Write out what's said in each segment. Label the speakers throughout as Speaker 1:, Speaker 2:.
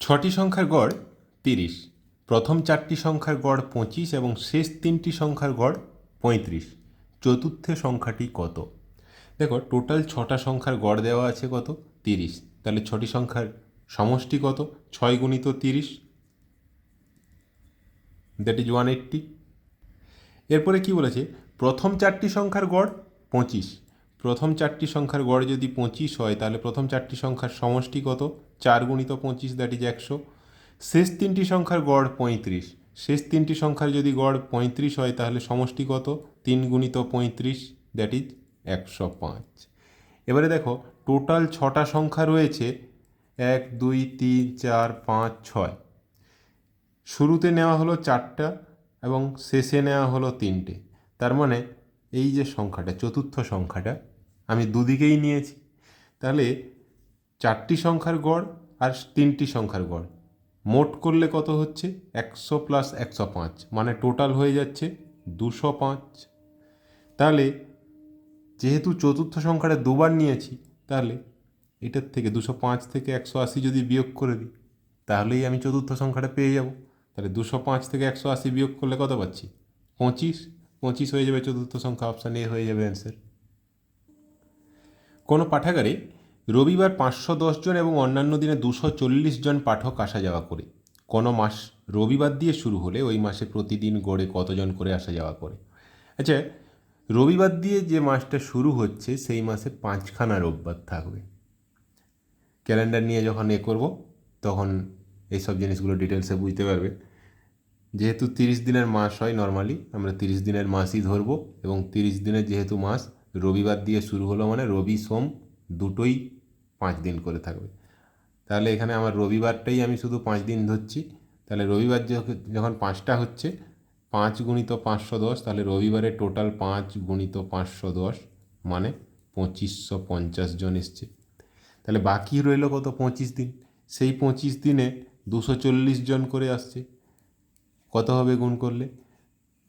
Speaker 1: ছটি সংখ্যার গড় তিরিশ। প্রথম চারটি সংখ্যার গড় পঁচিশ এবং শেষ তিনটি সংখ্যার গড় পঁয়ত্রিশ। চতুর্থ সংখ্যাটি কত? দেখো টোটাল ছটা সংখ্যার গড় দেওয়া আছে কত? তিরিশ। তাহলে ছটি সংখ্যার সমষ্টি কত? ছয় গুণিত তিরিশ। দ্যাট ইজ ওয়ান এইট্টি এরপরে কি বলেছে? প্রথম চারটি সংখ্যার গড় পঁচিশ। প্রথম চারটি সংখ্যার গড় যদি পঁচিশ হয়, তাহলে প্রথম চারটি সংখ্যার সমষ্টি কত? চার গুণিত পঁচিশ দ্যাট ইজ একশো। শেষ তিনটি সংখ্যার গড় পঁয়ত্রিশ। শেষ তিনটি সংখ্যার যদি গড় পঁয়ত্রিশ হয়, তাহলে সমষ্টি কত? তিন গুণিত পঁয়ত্রিশ দ্যাট ইজ একশো পাঁচ। এবারে দেখো টোটাল ছটা সংখ্যা রয়েছে, এক, দুই, তিন, চার, পাঁচ, ছয়। শুরুতে নেওয়া হলো চারটা এবং শেষে নেওয়া হলো তিনটে। তার মানে এই যে সংখ্যাটা, চতুর্থ সংখ্যাটা আমি দুদিকেই নিয়েছি। তাহলে চারটি সংখ্যার গড় আর তিনটি সংখ্যার গড়। মোট করলে কত হচ্ছে? একশো প্লাস একশো পাঁচ। মানে টোটাল হয়ে যাচ্ছে দুশো পাঁচ। তাহলে যেহেতু চতুর্থ সংখ্যাটা দুবার নিয়েছি, তাহলে এটার থেকে দুশো পাঁচ থেকে একশো আশি যদি বিয়োগ করে দিই, তাহলেই আমি চতুর্থ সংখ্যাটা পেয়ে যাব। তাহলে দুশো পাঁচ থেকে একশো আশি বিয়োগ করলে কত পাচ্ছি? পঁচিশ। পঁচিশ হয়ে যাবে চতুর্থ সংখ্যা অপশান এ হয়ে যাবে অ্যান্সার কোনো পাঠাগারে রবিবার পাঁচশো জন এবং অন্যান্য দিনে দুশো চল্লিশ জন পাঠক আসা যাওয়া করে। কোনো মাস রবিবার দিয়ে শুরু হলে ওই মাসে প্রতিদিন গড়ে কতজন করে আসা যাওয়া করে। আচ্ছা রবিবার দিয়ে যে মাসটা শুরু হচ্ছে সেই মাসে পাঁচখানা রোববার থাকবে। ক্যালেন্ডার নিয়ে যখন এ করব, তখন এইসব জিনিসগুলো ডিটেলসে বুঝতে পারবে। যেহেতু তিরিশ দিনের মাস হয়, নর্মালি আমরা তিরিশ দিনের মাসই ধরবো এবং তিরিশ দিনের যেহেতু মাস রবিবার দিয়ে শুরু হলো মানে রবি, সোম দুটোই পাঁচ দিন করে থাকবে। তাহলে এখানে আমার রবিবারটাই আমি শুধু পাঁচ দিন ধরছি। তাহলে রবিবার যখ- যখন পাঁচটা হচ্ছে, পাঁচ গুণিত পাঁচশো দশ, তাহলে রবিবারে টোটাল পাঁচ গুণিত পাঁচশো দশ মানে পঁচিশশো পঞ্চাশ জন এসছে। তাহলে বাকি রইল কত? পঁচিশ দিন। সেই পঁচিশ দিনে দুশো চল্লিশ জন করে আসছে। কত হবে গুণ করলে?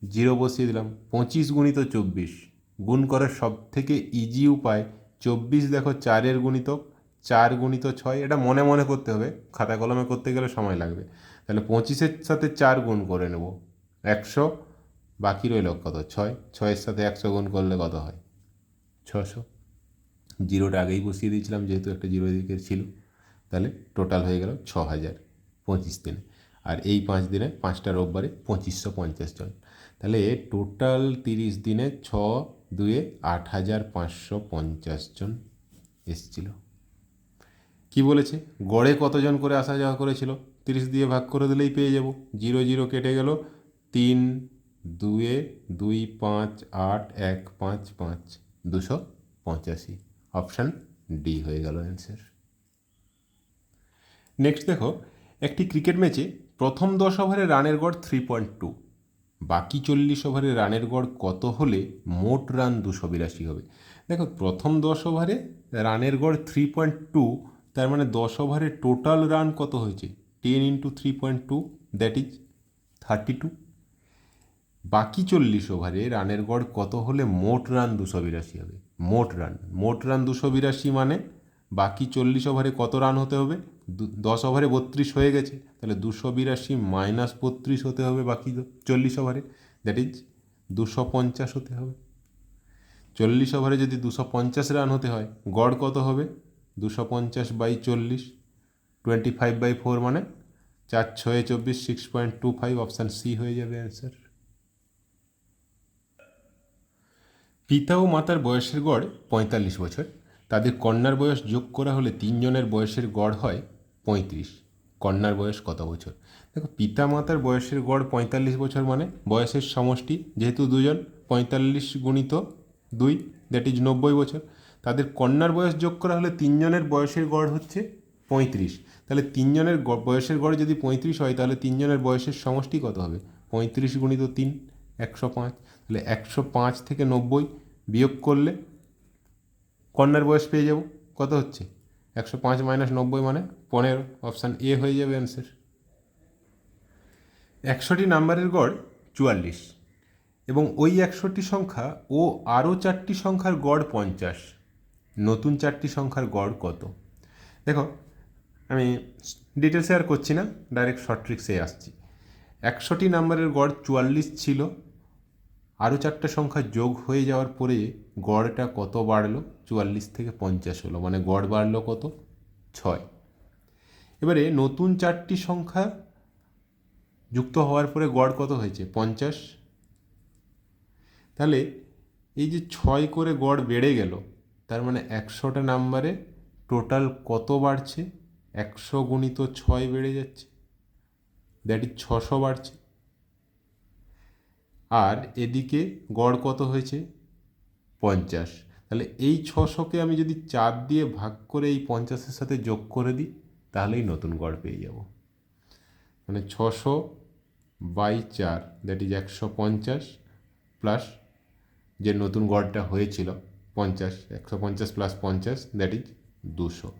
Speaker 1: জিরো বসিয়ে দিলাম, পঁচিশ গুণিত চব্বিশ। গুণ করার সব থেকে ইজি উপায়, চব্বিশ দেখো চারের গুণিতক, চার গুণিত ছয়, এটা মনে মনে করতে হবে, খাতা কলমে করতে গেলে সময় লাগবে। তাহলে পঁচিশের সাথে চার গুণ করে নেব, একশো, বাকি রইল কত? ছয়, ছয়ের সাথে একশো গুণ করলে কত হয়? ছশো। জিরোটা আগেই বসিয়ে দিয়েছিলাম, যেহেতু একটা জিরো দিকে ছিল, তাহলে টোটাল হয়ে গেল ছ হাজার পঁচিশ দিনে। আর এই পাঁচ দিনে পাঁচটা রোববারে পঁচিশশো পঞ্চাশ জন। তাহলে টোটাল তিরিশ দিনে ছ দুয়ে আট হাজার পাঁচশো পঞ্চাশ জন এসছিল। কি বলেছে? গড়ে কতজন করে আসা যাওয়া করেছিল? তিরিশ দিয়ে ভাগ করে দিলেই পেয়ে যাব। জিরো জিরো কেটে গেল। তিন দুয়ে দুই পাঁচ আট এক পাঁচ পাঁচ দুশো পঁচাশি। অপশান ডি হয়ে গেল অ্যান্সার। নেক্সট দেখো, একটি ক্রিকেট ম্যাচে প্রথম দশ ওভারে রানের গড় থ্রি পয়েন্ট টু বাকি চল্লিশ ওভারে রানের গড় কত হলে মোট রান দুশো বিরাশি হবে? দেখো, প্রথম দশ ওভারে রানের গড় থ্রি পয়েন্ট টু তার মানে দশ ওভারে টোটাল রান কত হয়েছে? Ten into three point two that is thirty two বাকি চল্লিশ ওভারে রানের গড় কত হলে মোট রান দুশো বিরাশি হবে? মোট রান মোট রান দুশো বিরাশি মানে বাকি চল্লিশ ওভারে কত রান হতে হবে? দশ ওভারে বত্রিশ হয়ে গেছে, তাহলে দুশো বিরাশি মাইনাস বত্রিশ হতে হবে বাকি চল্লিশ ওভারে। দ্যাট ইজ দুশো পঞ্চাশ হতে হবে। চল্লিশ ওভারে যদি দুশো পঞ্চাশ রান হতে হয়, গড় কত হবে? দুশো পঞ্চাশ বাই চল্লিশ টোয়েন্টি ফাইভ বাই ফোর মানে চার ছয়ে চব্বিশ six point two five option C হয়ে যাবে অ্যান্সার পিতা ও মাতার বয়সের গড় পঁয়তাল্লিশ বছর। তাদের কন্যার বয়স যোগ করা হলে তিনজনের বয়সের গড় হয় পঁয়ত্রিশ। কন্যার বয়স কত বছর? দেখো পিতা মাতার বয়সের গড় পঁয়তাল্লিশ বছর মানে বয়সের সমষ্টি, যেহেতু দুজন, পঁয়তাল্লিশ গুণিত দুই দ্যাট ইজ নব্বই বছর। তাদের কন্যার বয়স যোগ করা হলে তিনজনের বয়সের গড় হচ্ছে পঁয়ত্রিশ। তাহলে তিনজনের বয়সের গড় যদি পঁয়ত্রিশ হয়, তাহলে তিনজনের বয়সের সমষ্টি কত হবে? পঁয়ত্রিশ গুণিত তিন, একশো পাঁচ। তাহলে একশো পাঁচ থেকে নব্বই বিয়োগ করলে কন্যার বয়স পেয়ে যাব। কত হচ্ছে? একশো পাঁচ মাইনাস নব্বই মানে পনেরো অপশান এ হয়ে যাবে অ্যান্সার একশোটি নাম্বারের গড় চুয়াল্লিশ এবং ওই একশোটি সংখ্যা ও আরও চারটি সংখ্যার গড় পঞ্চাশ। নতুন চারটি সংখ্যার গড় কত? দেখো, আমি ডিটেলসে আর করছি না ডাইরেক্ট শর্ট ট্রিক্সে আসছি। একশোটি নাম্বারের গড় চুয়াল্লিশ ছিল, আরও চারটে সংখ্যা যোগ হয়ে যাওয়ার পরে গড়টা কত বাড়লো? চুয়াল্লিশ থেকে পঞ্চাশ হলো মানে গড় বাড়লো কত? ছয়। এবারে নতুন চারটি সংখ্যা যুক্ত হওয়ার পরে গড় কত হয়েছে? পঞ্চাশ। তাহলে এই যে ছয় করে গড় বেড়ে গেল, তার মানে একশোটা নাম্বারে টোটাল কত বাড়ছে? একশো গুণিত ছয় বেড়ে যাচ্ছে। দ্যাট ইজ ছশো বাড়ছে। আর এদিকে গড় কত হয়েছে? পঞ্চাশ। তাহলে এই ছশোকে আমি যদি চার দিয়ে ভাগ করে এই পঞ্চাশের সাথে যোগ করে দিই, তাহলেই নতুন গড় পেয়ে যাব। মানে ছশো বাই চার দ্যাট ইজ একশো পঞ্চাশ প্লাস যে নতুন গড়টা হয়েছিল, পঞ্চাশ, একশো পঞ্চাশ প্লাস পঞ্চাশ দ্যাট ইজ দুশো।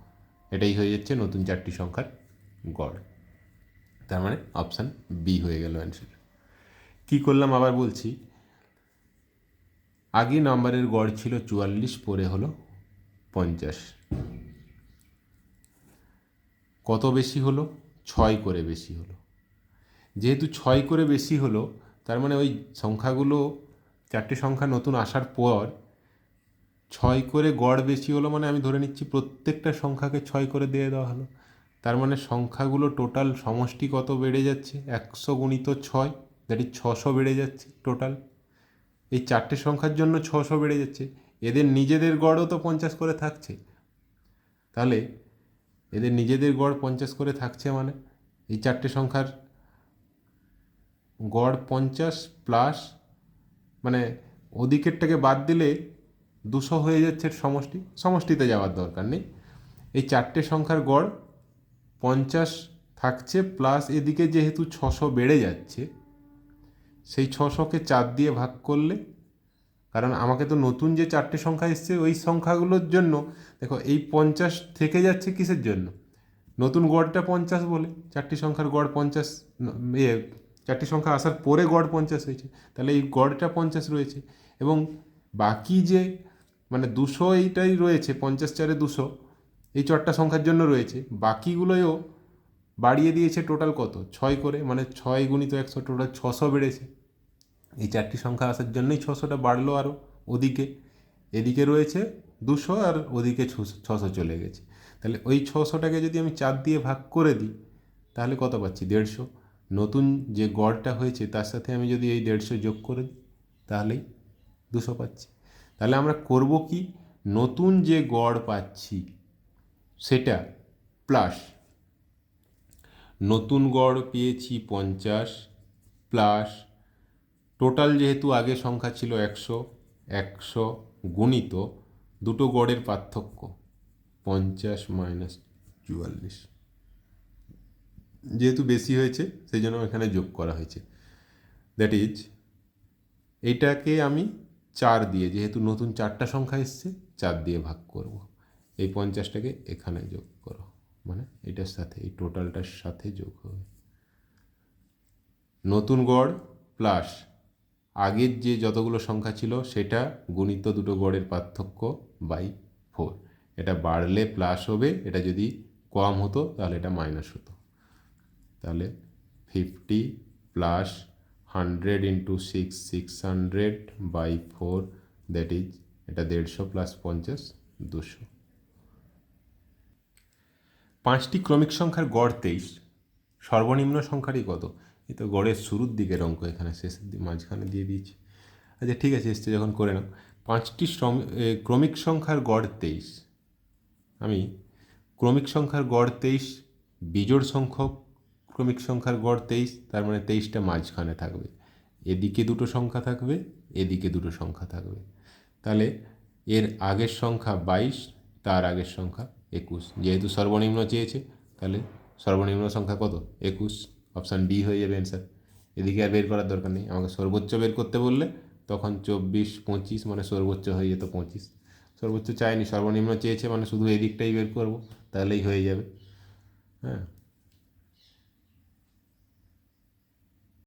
Speaker 1: এটাই হয়ে যাচ্ছে নতুন চারটি সংখ্যার গড়। তার মানে অপশান বি হয়ে গেল অ্যান্সার কী করলাম? আবার বলছি আগে নাম্বারের গড় ছিল চুয়াল্লিশ, পরে হলো পঞ্চাশ। কত বেশি হলো? ছয় করে বেশি হলো। যেহেতু ছয় করে বেশি হলো, তার মানে ওই সংখ্যাগুলো, চারটে সংখ্যা নতুন আসার পর ছয় করে গড় বেশি হলো মানে আমি ধরে নিচ্ছি প্রত্যেকটা সংখ্যাকে ছয় করে দিয়ে দেওয়া হলো। তার মানে সংখ্যাগুলো টোটাল সমষ্টি কত বেড়ে যাচ্ছে, একশো গুণিত ছয় ইজ ছশো বেড়ে যাচ্ছে টোটাল এই চারটে সংখ্যার জন্য ছশো বেড়ে যাচ্ছে। এদের নিজেদের গড়ও তো পঞ্চাশ করে থাকছে। তাহলে এদের নিজেদের গড় পঞ্চাশ করে থাকছে মানে? এই চারটে সংখ্যার গড় পঞ্চাশ প্লাস মানে ওদিকেরটাকে বাদ দিলে দুশো হয়ে যাচ্ছে সমষ্টি। সমষ্টিতে যাওয়ার দরকার নেই। এই চারটে সংখ্যার গড় পঞ্চাশ থাকছে প্লাস এদিকে যেহেতু ছশো বেড়ে যাচ্ছে সেই ছশোকে চার দিয়ে ভাগ করলে, কারণ আমাকে তো নতুন যে চারটে সংখ্যা এসছে, ওই সংখ্যাগুলোর জন্য, দেখো এই পঞ্চাশ থেকে যাচ্ছে কিসের জন্য? নতুন গড়টা পঞ্চাশ বলে, চারটি সংখ্যার গড় পঞ্চাশ ইয়ে চারটি সংখ্যা আসার পরে গড় পঞ্চাশ হয়েছে, তাহলে এই গড়টা পঞ্চাশ রয়েছে, এবং বাকি যে মানে দুশো এইটাই রয়েছে, পঞ্চাশ চারে দুশো, এই চারটা সংখ্যার জন্য রয়েছে বাকিগুলোও বাড়িয়ে দিয়েছে টোটাল কত? ছয় করে মানে ছয় গুণিত একশো টোটাল ছশো বেড়েছে। এই চারটি সংখ্যা আসার জন্যই ছশোটা বাড়লো আরও ওদিকে। এদিকে রয়েছে দুশো আর ওদিকে ছশো চলে গেছে। তাহলে ওই ছশোটাকে যদি আমি চার দিয়ে ভাগ করে দিই, তাহলে কত পাচ্ছি? দেড়শো। নতুন যে গড়টা হয়েছে, তার সাথে আমি যদি এই দেড়শো যোগ করে দিই, তাহলেই দুশো পাচ্ছি। তাহলে আমরা করব কি? নতুন যে গড় পাচ্ছি, সেটা প্লাস, নতুন গড় পেয়েছি পঞ্চাশ, প্লাস টোটাল যেহেতু আগে সংখ্যা ছিল একশো একশো গুণিত দুটো গড়ের পার্থক্য পঞ্চাশ মাইনাস চুয়াল্লিশ। যেহেতু বেশি হয়েছে, সেই জন্য এখানে যোগ করা হয়েছে। দ্যাট ইজ এইটাকে আমি চার দিয়ে, যেহেতু নতুন চারটা সংখ্যা এসছে, চার দিয়ে ভাগ করব। এই পঞ্চাশটাকে এখানে যোগ করো। মানে এটার সাথে, এই টোটালটার সাথে যোগ হবে। নতুন গড় প্লাস আগের যে যতগুলো সংখ্যা ছিল, সেটা গুণিত দুটো গড়ের পার্থক্য বাই ফোর এটা বাড়লে প্লাস হবে, এটা যদি কম হতো, তাহলে এটা মাইনাস হতো। তাহলে fifty plus hundred into six six hundred by four that is এটা দেড়শো প্লাস পঞ্চাশ, দুশো। পাঁচটি ক্রমিক সংখ্যার গড় তেইশ, সর্বনিম্ন সংখ্যারই কত? এই তো গড়ের শুরুর দিকের অঙ্ক এখানে, শেষের দিকে মাঝখানে দিয়ে দিয়েছি। আচ্ছা ঠিক আছে, এসছে যখন করে নাও। পাঁচটি ক্রমিক সংখ্যার গড় তেইশ। আমি ক্রমিক সংখ্যার গড় তেইশ, বিজোড় সংখ্যক ক্রমিক সংখ্যার গড় তেইশ, তার মানে তেইশটা মাঝখানে থাকবে। এদিকে দুটো সংখ্যা থাকবে, এদিকে দুটো সংখ্যা থাকবে। তাহলে এর আগের সংখ্যা বাইশ, তার আগের সংখ্যা একুশ। যেহেতু সর্বনিম্ন চেয়েছে, তাহলে সর্বনিম্ন সংখ্যা কত? একুশ। অপশান ডি হয়ে যাবে অ্যান্সার এদিকে আর বের করার দরকার নেই। আমাকে সর্বোচ্চ বের করতে বললে তখন চব্বিশ, পঁচিশ মানে সর্বোচ্চ হয়ে যেত পঁচিশ। সর্বোচ্চ চাইনি, সর্বনিম্ন চেয়েছে মানে শুধু এদিকটাই বের করব, তাহলেই হয়ে যাবে। হ্যাঁ।